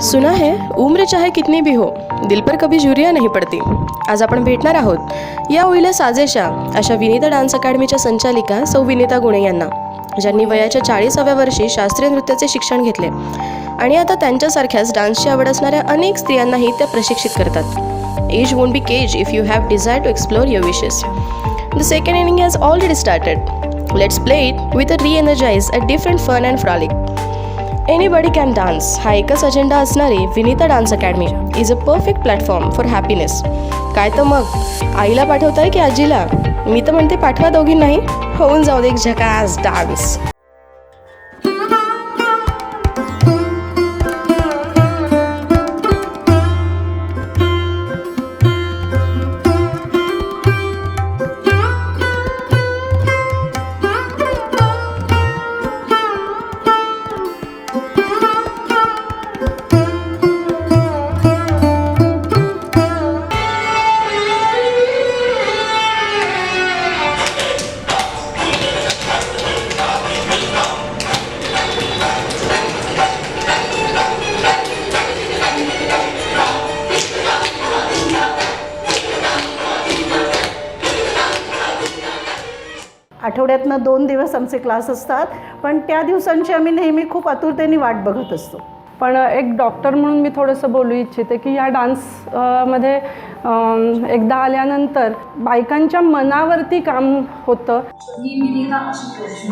सुना है उम्र चाहे कितनी भी हो दिल पर कभी जुरिया नहीं पडती। आज आपण भेटणार आहोत या होईला साजेशा अशा विनीता डान्स अकॅडमीच्या संचालिका सौ विनीता गुणे यांना ज्यांनी वयाच्या चाळीसाव्या वर्षी शास्त्रीय नृत्याचे शिक्षण घेतले आणि आता त्यांच्यासारख्याच डान्सची आवड असणाऱ्या अनेक स्त्रियांनाही त्या प्रशिक्षित करतात. Age won't be cage if you have desire to explore your wishes the second inning has already started let's play it with a reenergize a different fun and frolic anybody can dance हा एकच agenda असणारी Vinita dance academy is a perfect platform for happiness काय तर मग? आईला पाठवताय की आजीला? मी तर म्हणते पाठवा दोघींनाही. होऊन जाऊ दे एक झकास डान्स आठवड्यातनं दोन दिवस आमचे क्लास असतात पण त्या दिवसांची आम्ही नेहमी खूप आतुरतेने वाट बघत असतो. पण एक डॉक्टर म्हणून मी थोडंसं बोलू इच्छिते की या डान्स अ, मध्ये अम, एकदा आल्यानंतर बायकांच्या मनावरती काम होतं. मी विनिता आशुतोष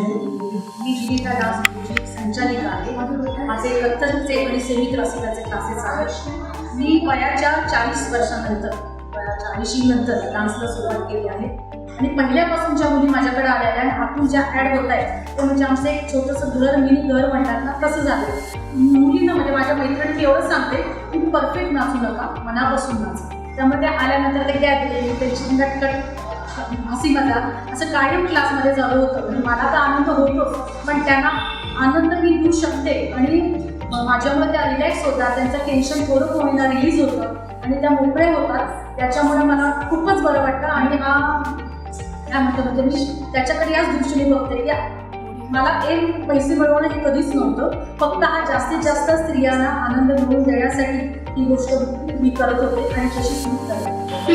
मी विनिता डान्स स्कूलची संचालिका आहे. माझे कथ्थकचे आणि सेमी क्लासिकलचे क्लासेस आहेत. मी वयाच्या चाळीस वर्षानंतर वयाच्या ऐंशी नंतर डान्सला सुरुवात केली आहे. आणि पहिल्यापासून ज्या मुली माझ्याकडे आलेल्या आणि आतून ज्या ॲड होत आहेत ते म्हणजे आमचं एक छोटंसं घर मिनी घर म्हणतात ना तसं झालं. मुलींना म्हणजे माझ्या मैत्रिणी एवढं सांगते की परफेक्ट नाचू नका मनापासून नाचा. त्यामुळे त्या आल्यानंतर ते गॅदरिंग त्यांची म्हणजे नटकट हसी मजा असं कायम क्लासमध्ये चालू होतं. म्हणजे मला तर आनंद होतो पण त्यांना आनंद मी देऊ शकते. आणि माझ्यामध्ये माझ्यामुळे त्या रिलॅक्स होतात त्यांचं टेन्शन थोडं होईना रिलीज होतं. आणि त्या मोकळे होतात त्याच्यामुळे मला खूपच बरं वाटतं. आणि हा काय म्हणतो म्हणजे मी त्याच्याकडे याच दृष्टीने बघते की मला एक पैसे मिळवणं हे कधीच नव्हतं. फक्त हा जास्तीत जास्त स्त्रियांना आनंद मिळवून देण्यासाठी ही गोष्ट मी करत होते आणि तशी सुरू करते